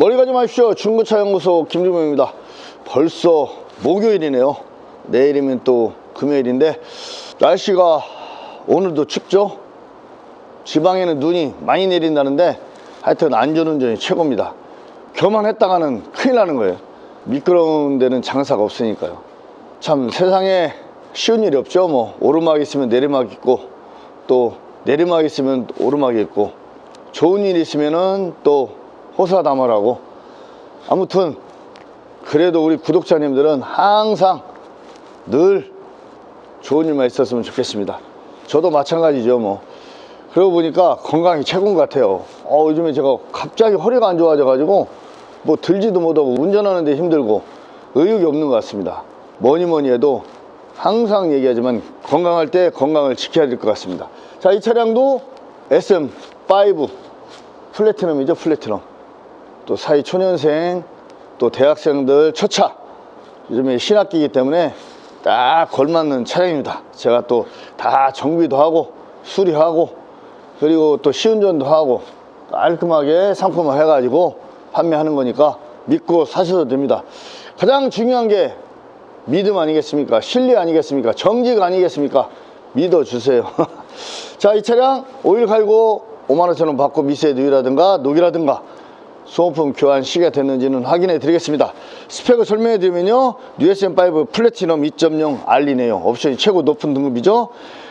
머리 가지 마십시오. 중고차 연구소 김주범입니다. 벌써 목요일이네요. 내일이면 또 금요일인데 날씨가 오늘도 춥죠? 지방에는 눈이 많이 내린다는데 하여튼 안전운전이 최고입니다. 교만했다가는 큰일 나는 거예요. 미끄러운 데는 장사가 없으니까요. 참 세상에 쉬운 일이 없죠. 뭐 오르막 있으면 내리막 있고 또 내리막 있으면 오르막 있고 좋은 일 있으면은 또 호사다마라고 아무튼 그래도 우리 구독자님들은 항상 늘 좋은 일만 있었으면 좋겠습니다. 저도 마찬가지죠, 뭐. 그러고 보니까 건강이 최고인 것 같아요. 어, 요즘에 제가 갑자기 허리가 안 좋아져 가지고 뭐 들지도 못하고 운전하는데 힘들고 의욕이 없는 것 같습니다. 뭐니 뭐니 해도 항상 얘기하지만 건강할 때 건강을 지켜야 될 것 같습니다. 자, 이 차량도 SM5 플래티넘이죠, 플래티넘. 또 사이 초년생, 또 대학생들 첫차. 요즘에 신학기이기 때문에 딱 걸맞는 차량입니다. 제가 또 다 정비도 하고 수리하고 그리고 또 시운전도 하고 깔끔하게 상품을 해가지고 판매하는 거니까 믿고 사셔도 됩니다. 가장 중요한 게 믿음 아니겠습니까? 신뢰 아니겠습니까? 정직 아니겠습니까? 믿어주세요. 자, 이 차량 오일 갈고 5만원 처럼 받고 미세 누유라든가 녹이라든가 소모품 교환 시기가 됐는지는 확인해 드리겠습니다. 스펙을 설명해 드리면요. USM5 플래티넘 2.0 알리네요. 옵션이 최고 높은 등급이죠.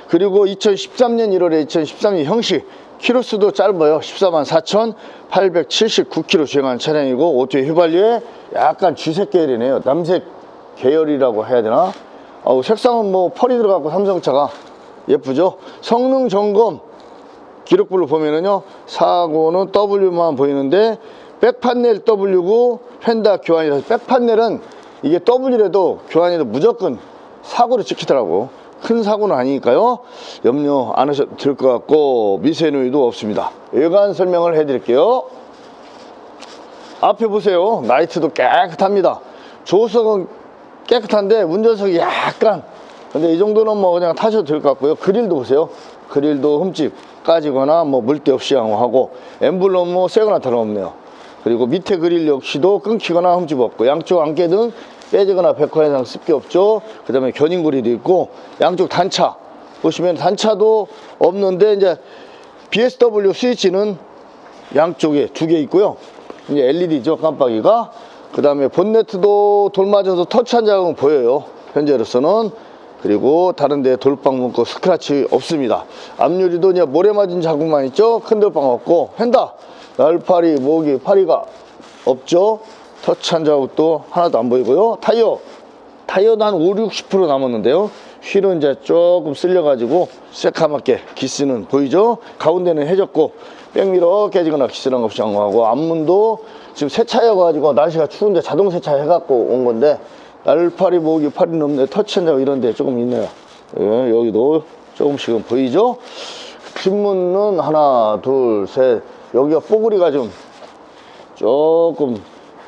그리고 2013년 1월에 2013년 형식 키로수도 짧아요. 14만 4,879km 주행한 차량이고 오토의 휘발유에 약간 쥐색 계열이네요. 남색 계열이라고 해야 되나? 어우, 색상은 뭐 펄이 들어갔고 삼성차가 예쁘죠? 성능 점검 기록부를 보면은요 사고는 W만 보이는데 백판넬 W고 펜다 교환이라서 백판넬은 이게 W라도 교환해도 무조건 사고를 찍히더라고. 큰 사고는 아니니까요. 염려 안 하셔도 될 것 같고 미세누이도 없습니다. 외관 설명을 해드릴게요. 앞에 보세요. 라이트도 깨끗합니다. 조석은 깨끗한데 운전석이 약간 근데 이 정도는 뭐 그냥 타셔도 될 것 같고요. 그릴도 보세요. 그릴도 흠집 까지거나 뭐 물때 없이 양호하고 엠블럼 뭐 새거나 다름없네요 그리고 밑에 그릴 역시도 끊기거나 흠집 없고 양쪽 안개등 빼지거나 백화 이상 습기 없죠. 그 다음에 견인 그릴이 있고 양쪽 단차. 보시면 단차도 없는데 이제 BSW 스위치는 양쪽에 두 개 있고요. 이제 LED죠 깜빡이가. 그 다음에 본네트도 돌 맞아서 터치한 자국은 보여요 현재로서는. 그리고 다른 데 돌빵 문고 스크래치 없습니다. 앞유리도 이제 모래 맞은 자국만 있죠. 큰 돌빵 없고. 펜다 날파리 모기 파리가 없죠? 터치한 자국도 하나도 안 보이고요. 타이어. 타이어도 한 5, 60% 남았는데요. 휠은 이제 조금 쓸려가지고 새카맣게 기스는 보이죠? 가운데는 해졌고 백미러 깨지거나 기스는 없이 양호하고 앞문도 지금 세차여가지고 날씨가 추운데 자동 세차 해갖고 온 건데 날파리 모기 파리 넘네 터치한 자국 이런 데 조금 있네요. 예, 여기도 조금씩은 보이죠? 뒷문은 하나 둘 셋 여기가 뽀글이가 좀 조금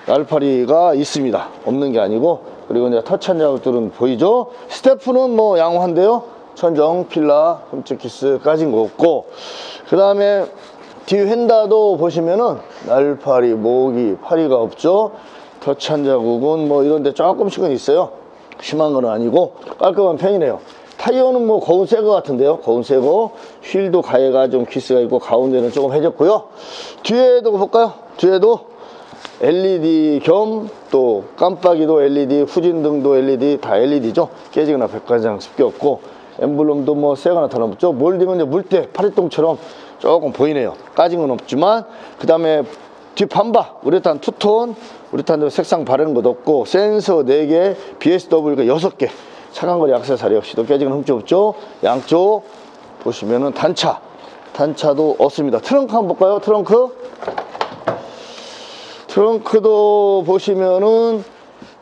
날파리가 있습니다. 없는 게 아니고 그리고 이제 터치한 자국들은 보이죠? 스태프는 뭐 양호한데요. 천정, 필라, 흠집 키스까진 거 없고 그 다음에 뒤 휀다도 보시면은 날파리, 모기, 파리가 없죠. 터치한 자국은 뭐 이런 데 조금씩은 있어요. 심한 건 아니고 깔끔한 편이네요. 타이어는 뭐 거운 새 거 같은데요. 거운 새거. 휠도 가해가 좀 키스가 있고 가운데는 조금 해졌고요. 뒤에도 볼까요? 뒤에도 LED 겸 또 깜빡이도 LED, 후진등도 LED, 다 LED죠. 깨지거나 백화장 습기 없고 엠블럼도 뭐 새거나 다름없죠. 몰딩은 이제 물때 파리똥처럼 조금 보이네요. 까진 건 없지만 그 다음에 뒷판바 우레탄 투톤 우레탄도 색상 바르는 것도 없고 센서 4개 BSW가 6개 차간거리 액세서리 역시도 깨지는 흠집 없죠. 양쪽 보시면은 단차 단차도 없습니다. 트렁크 한번 볼까요? 트렁크 트렁크도 보시면은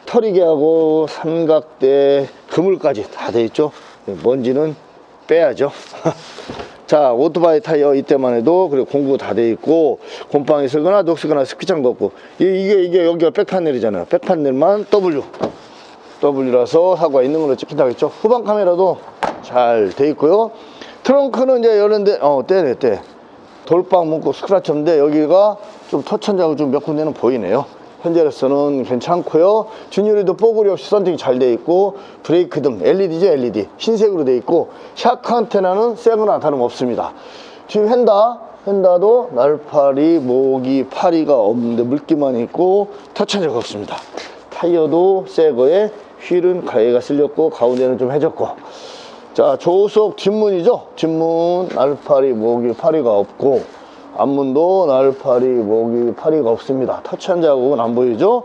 털이개하고 삼각대 그물까지 다 돼 있죠 먼지는 빼야죠 자 오토바이 타이어 이때만 해도 그리고 공구 다 돼 있고 곰팡이 쓰거나 녹쓰거나 스키장도 없고 이- 이게 이게 여기가 백판넬이잖아요 백판넬만 W W라서 사고가 있는 걸로 찍힌다겠죠 후방 카메라도 잘 돼 있고요 트렁크는 이제 이런데 어 떼네 떼 돌빵 문고 스크라치인데 여기가 좀 터천자고 좀몇 군데는 보이네요. 현재로서는 괜찮고요. 준유리도 뽀글이 없이 썬팅이 잘 돼 있고 브레이크 등 LED죠 LED 흰색으로 돼 있고 샤크 안테나는 새거나 다름없습니다. 지금 헨다 헨다도 날파리, 모기, 파리가 없는데 물기만 있고 터천자가 없습니다. 타이어도 새거에 휠은 가해가 쓸렸고 가운데는 좀 해졌고. 자 조수석 뒷문이죠? 뒷문 날파리 모기 파리가 없고 앞문도 날파리 모기 파리가 없습니다. 터치한 자국은 안 보이죠?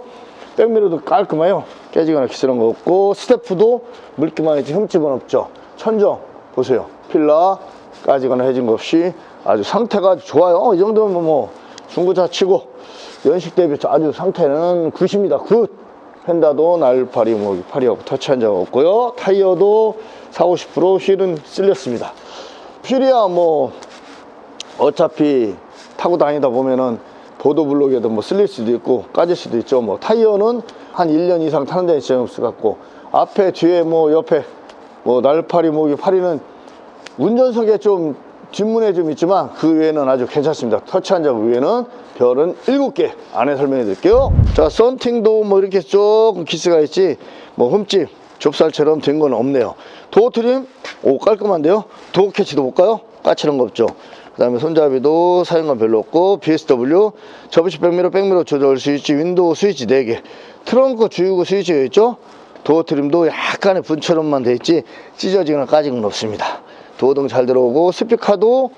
백미러도 깔끔해요. 깨지거나 기스런 거 없고 스태프도 물기만 있지 흠집은 없죠. 천정 보세요. 필라 까지거나 해진 거 없이 아주 상태가 좋아요. 이 정도면 뭐 중고차 치고 연식 대비 아주 상태는 굿입니다. 굿 펜다도 날파리 뭐 파리하고 터치한 적 없고요. 타이어도 4, 50% 휠은 쓸렸습니다. 휠이야 뭐 어차피 타고 다니다 보면은 보도블록에도 뭐 쓸릴 수도 있고 까질 수도 있죠. 뭐 타이어는 한 1년 이상 타는 데는 지장 없을 것 같고. 앞에 뒤에 뭐 옆에 뭐 날파리 모기 파리는 운전석에 좀 뒷문에 좀 있지만 그 외에는 아주 괜찮습니다. 터치한 적 외에는 별은 7개 안에 설명해 드릴게요. 자 썬팅도 뭐 이렇게 조금 기스가 있지 뭐 흠집 좁쌀처럼 된 건 없네요. 도어 트림 오 깔끔한데요? 도어 캐치도 볼까요? 까칠한 거 없죠? 그 다음에 손잡이도 사용감 별로 없고 BSW 접이식 백미러 백미러 조절 스위치 윈도우 스위치 4개. 트렁크 주유구 스위치가 있죠? 도어 트림도 약간의 분처럼만 돼 있지 찢어지거나 까진 건 없습니다. 도어등 잘 들어오고 스피커도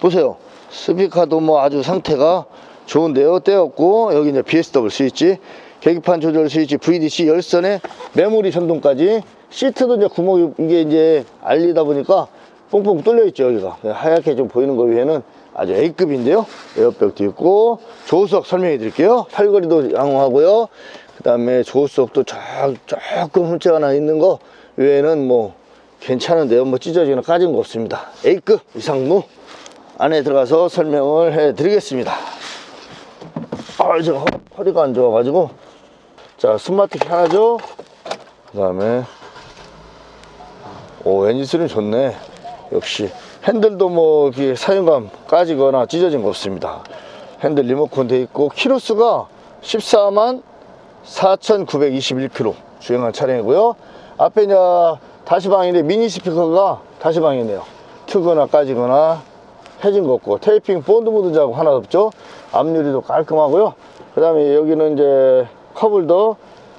보세요. 스피커도 뭐 아주 상태가 좋은데요. 떼었고 여기 이제 BSW 스위치 계기판 조절 스위치 VDC 열선에 메모리 전동까지 시트도 이제 구멍이 이게 이제 알리다 보니까 뽕뽕 뚫려 있죠 여기가. 하얗게 좀 보이는 거 위에는 아주 A급인데요. 에어백도 있고 조수석 설명해 드릴게요. 팔걸이도 양호하고요. 그 다음에 조수석도 조, 조금 흠집 하나 있는 거 외에는 뭐 괜찮은데요. 뭐 찢어지거나 까진 거 없습니다. A급 이상무 안에 들어가서 설명을 해 드리겠습니다 아 제가 허, 허리가 안 좋아가지고. 자 스마트 키 하나죠 그 다음에 오 엔진 소리 좋네. 역시 핸들도 뭐 사용감 까지거나 찢어진 거 없습니다. 핸들 리모컨 돼 있고 키로수가 14만 4,921km 주행한 차량이고요. 앞에 이제 다시방인데 미니 스피커가 다시방이네요. 트거나 까지거나 해진 거 없고 테이핑 본드 묻은 자국 하나 없죠 앞유리도 깔끔하고요. 그 다음에 여기는 이제 컵홀더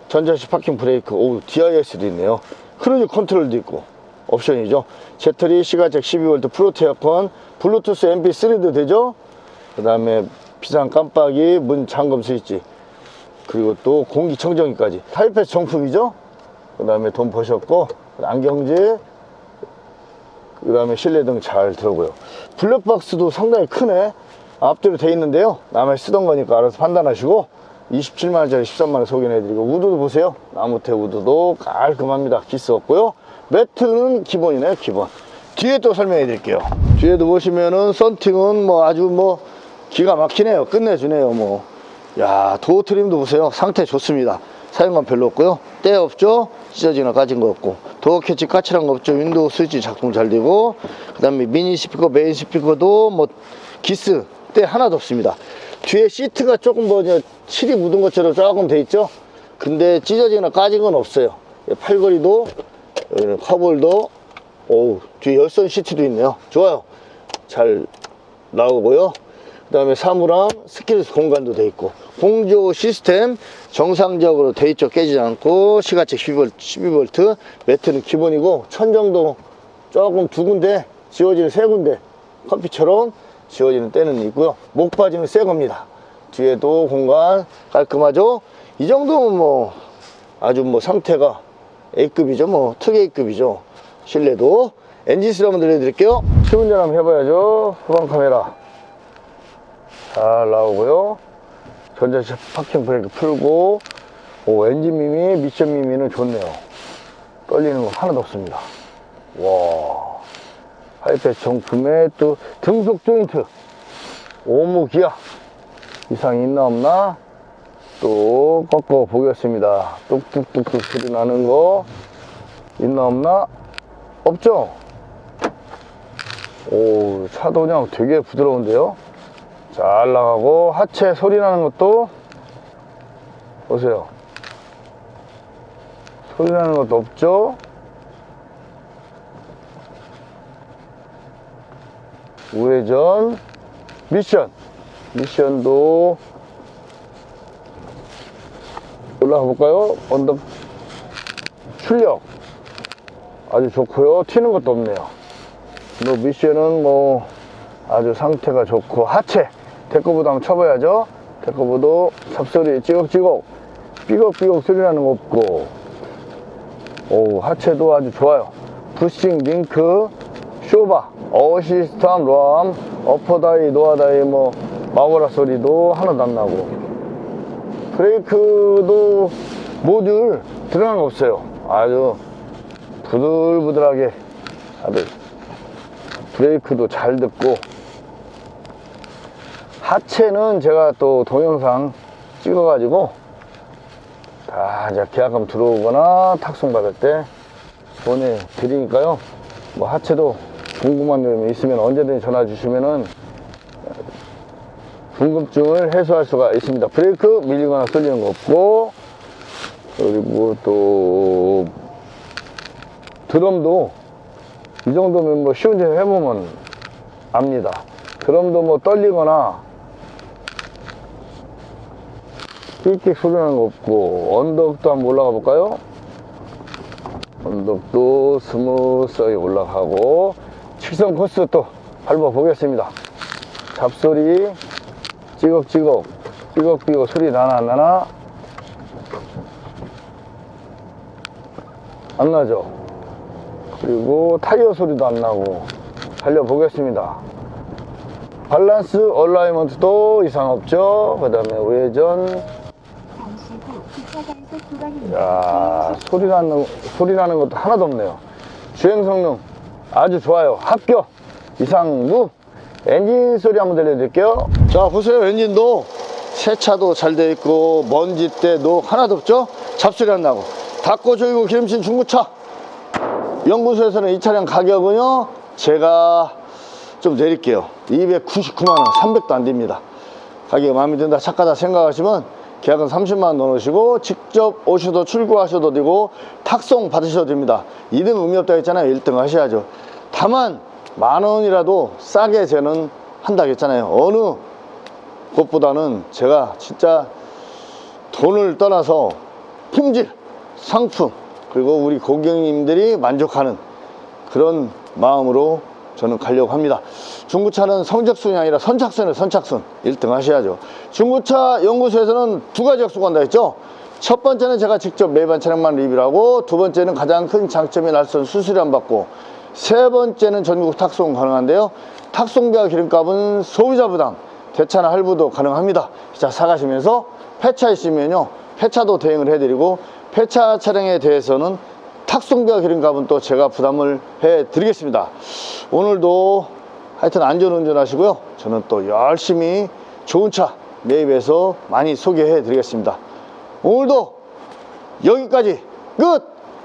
전자식 파킹 브레이크 오 DIS도 있네요. 크루즈 컨트롤도 있고 옵션이죠. 제트리 시가잭 12V 프로트 에어컨 블루투스 MP3도 되죠? 그 다음에 비상 깜빡이 문 잠금 스위치 그리고 또 공기청정기까지. 타이패스 정품이죠? 그 다음에 돈 버셨고 안경제 그 다음에 실내등 잘 들어오고요 블랙박스도 상당히 크네 앞뒤로 돼 있는데요. 남의 쓰던 거니까 알아서 판단하시고 27만원짜리 13만원 소개해드리고 우드도 보세요. 나무태 우드도 깔끔합니다. 기스 없고요. 매트는 기본이네요 기본. 뒤에 또 설명해 드릴게요. 뒤에도 보시면은 썬팅은 뭐 아주 뭐 기가 막히네요. 끝내주네요 뭐. 야 도어 트림도 보세요. 상태 좋습니다. 사용감 별로 없고요. 때 없죠? 찢어지거나 까진 거 없고. 도어 캐치 까칠한 거 없죠? 윈도우 스위치 작동 잘 되고. 그 다음에 미니 스피커 메인 스피커도 뭐 기스 때 하나도 없습니다. 뒤에 시트가 조금 뭐 칠이 묻은 것처럼 조금 돼 있죠? 근데 찢어지거나 까진 건 없어요. 팔걸이도 여기는 커볼도 오 뒤에 열선 시트도 있네요. 좋아요. 잘 나오고요. 그 다음에 사무랑 스키스 공간도 돼 있고 공조 시스템 정상적으로 돼 있죠. 깨지지 않고 시가책 12V, 12V 매트는 기본이고 천정도 조금 두 군데 지워지는 세 군데 커피처럼 지워지는 때는 있고요. 목바지는 새 겁니다. 뒤에도 공간 깔끔하죠? 이 정도면 뭐 아주 뭐 상태가 A급이죠. 뭐 특 A급이죠. 실내도 엔진 소리 한번 들려드릴게요. 시운전 한번 해봐야죠. 후방 카메라. 잘 나오고요. 전자식 파킹 브레이크 풀고. 오 엔진 미미 미션 미미는 좋네요. 떨리는 거 하나도 없습니다. 와 하이패스 정품에 또 등속 조인트 오무 기아 이상 있나 없나? 또 꺾어 보겠습니다. 뚝뚝뚝뚝 소리 나는 거 있나 없나? 없죠? 오 차도 그냥 되게 부드러운데요? 잘 나가고 하체 소리 나는 것도 보세요. 소리 나는 것도 없죠? 우회전 미션. 미션도 올라가 볼까요? 언덕 출력. 아주 좋고요. 튀는 것도 없네요. 뭐 미션은 뭐 아주 상태가 좋고 하체. 데코보드 한번 쳐봐야죠. 데코보드 삽소리 찌걱찌걱 삐걱삐걱 소리 나는 거 없고. 오 하체도 아주 좋아요. 부싱 링크 쇼바 어시스트함 롬 어퍼다이 노아다이 뭐 마보라 소리도 하나도 안 나고. 브레이크도 모듈 들어간 거 없어요. 아주 부들부들하게 다들 브레이크도 잘 듣고. 하체는 제가 또 동영상 찍어가지고 다 이제 계약금 들어오거나 탁송 받을 때 보내드리니까요. 뭐 하체도 궁금한 점 있으면 언제든지 전화 주시면은 궁금증을 해소할 수가 있습니다. 브레이크 밀리거나 쏠리는 거 없고 그리고 또 드럼도 이 정도면 뭐 쉬운 점 해보면 압니다. 드럼도 뭐 떨리거나 삑삑 소리 나는 거 없고 언덕도 한번 올라가 볼까요? 언덕도 스무스하게 올라가고 칠성 코스 또 밟아 보겠습니다. 잡소리 찌걱찌걱 삐걱삐걱 소리 나나 안 나나? 안 나죠? 그리고 타이어 소리도 안 나고 달려보겠습니다. 밸런스 얼라이먼트도 이상 없죠? 그 다음에 우회전. 야 소리 나는 소리 나는 것도 하나도 없네요. 주행 성능 아주 좋아요. 합격 이상무 엔진 소리 한번 들려드릴게요. 자 보세요 엔진도 세차도 잘 돼 있고 먼지 때도 하나도 없죠. 잡소리 안 나고 닫고 조이고 기름진 중고차 연구소에서는 이 차량 가격은요 제가 좀 내릴게요. 299만 원, 300도 안 됩니다. 가격이 마음에 든다, 착하다 생각하시면 계약은 30만 원 넣으시고 직접 오셔도 출고하셔도 되고 탁송 받으셔도 됩니다. 2등 의미 없다 했잖아요. 1등 하셔야죠. 다만 만 원이라도 싸게 저는 한다 했잖아요. 어느 것보다는 제가 진짜 돈을 떠나서 품질, 상품 그리고 우리 고객님들이 만족하는 그런 마음으로 저는 가려고 합니다. 중고차는 성적순이 아니라 선착순이에요, 선착순. 1등 하셔야죠. 중고차 연구소에서는 두 가지 약속 한다 했죠? 첫 번째는 제가 직접 매반 차량만 리뷰를 하고, 두 번째는 가장 큰 장점이 날선 수수료 안 받고, 세 번째는 전국 탁송 가능한데요. 탁송비와 기름값은 소비자 부담, 대차나 할부도 가능합니다. 자, 사가시면서 폐차 있으면요. 폐차도 대행을 해드리고, 폐차 차량에 대해서는 탁송비와 기름값은 또 제가 부담을 해 드리겠습니다. 오늘도 하여튼 안전운전 하시고요. 저는 또 열심히 좋은 차 매입해서 많이 소개해 드리겠습니다. 오늘도 여기까지 끝!